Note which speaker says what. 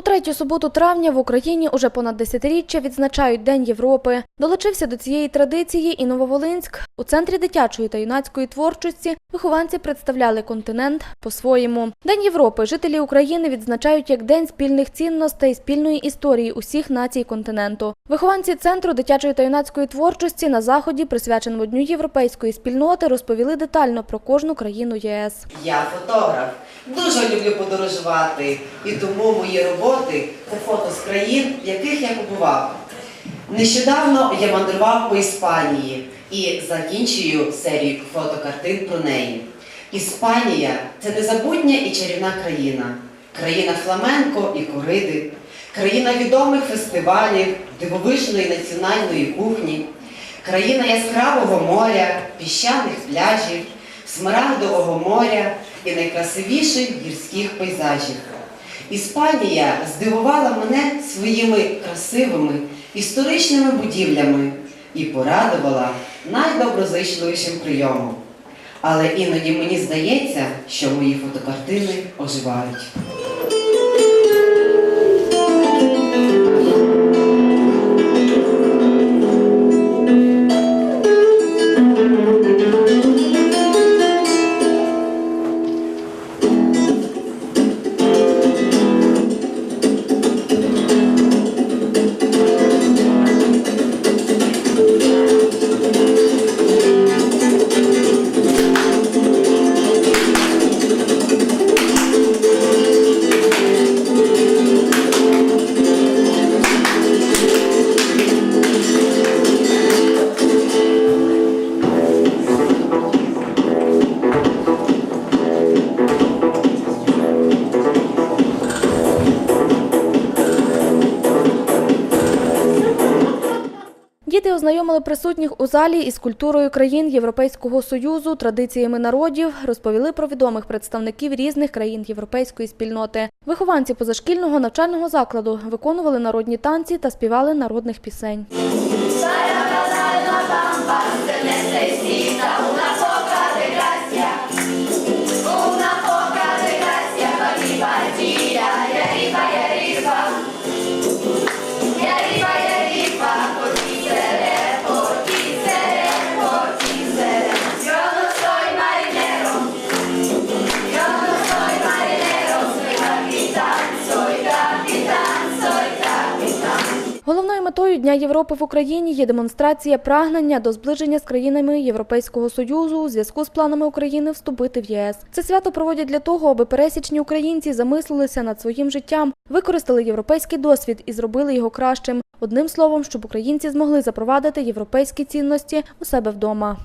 Speaker 1: У третю суботу травня в Україні уже понад десятиріччя відзначають День Європи. Долучився до цієї традиції і Нововолинськ. У центрі дитячої та юнацької творчості вихованці представляли континент по-своєму. День Європи жителі України відзначають як день спільних цінностей, спільної історії усіх націй континенту. Вихованці центру дитячої та юнацької творчості на заході, присвяченому Дню європейської спільноти, розповіли детально про кожну країну ЄС.
Speaker 2: Я фотограф. Дуже люблю подорожувати, і тому мої роботи це фото з країн, в яких я побував. Нещодавно я мандрував по Іспанії і закінчую серію фотокартин про неї. Іспанія це незабутня і чарівна країна, країна фламенко і кориди, країна відомих фестивалів, дивовижної національної кухні, країна яскравого моря, піщаних пляжів, смарагдового моря і найкрасивіших гірських пейзажів. Іспанія здивувала мене своїми красивими історичними будівлями і порадувала найдоброзичливішим прийомом. Але іноді мені здається, що мої фотокартини оживають.
Speaker 1: Діти ознайомили присутніх у залі із культурою країн Європейського союзу, традиціями народів, розповіли про відомих представників різних країн європейської спільноти. Вихованці позашкільного навчального закладу виконували народні танці та співали народних пісень. Метою Дня Європи в Україні є демонстрація прагнення до зближення з країнами Європейського союзу у зв'язку з планами України вступити в ЄС. Це свято проводять для того, аби пересічні українці замислилися над своїм життям, використали європейський досвід і зробили його кращим. Одним словом, щоб українці змогли запровадити європейські цінності у себе вдома.